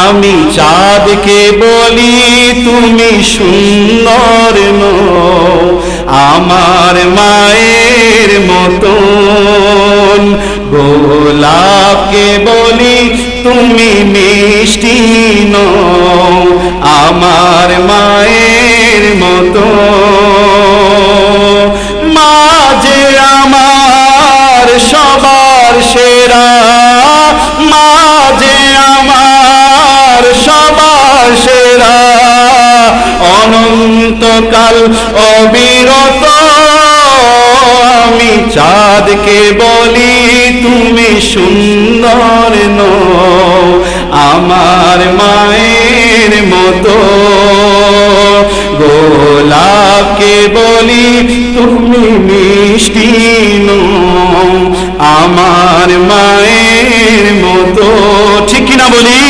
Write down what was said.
আমি চাঁদকে বলি, তুমি সুন্দর আমার মায়ের মতন গোলাপকে বলি, তুমি মিষ্টি নও। আমার মায়ের মতো মা যে আমার সবার সেরা অনন্তকাল অবিরত। আমি চাঁদকে বলি, তুমি সুন্দর নও, আমার মায়ের মতো। গোলাপকে বলি, তুমি মিষ্টি আমার মায়ের মতো। ঠিক কিনা বলি?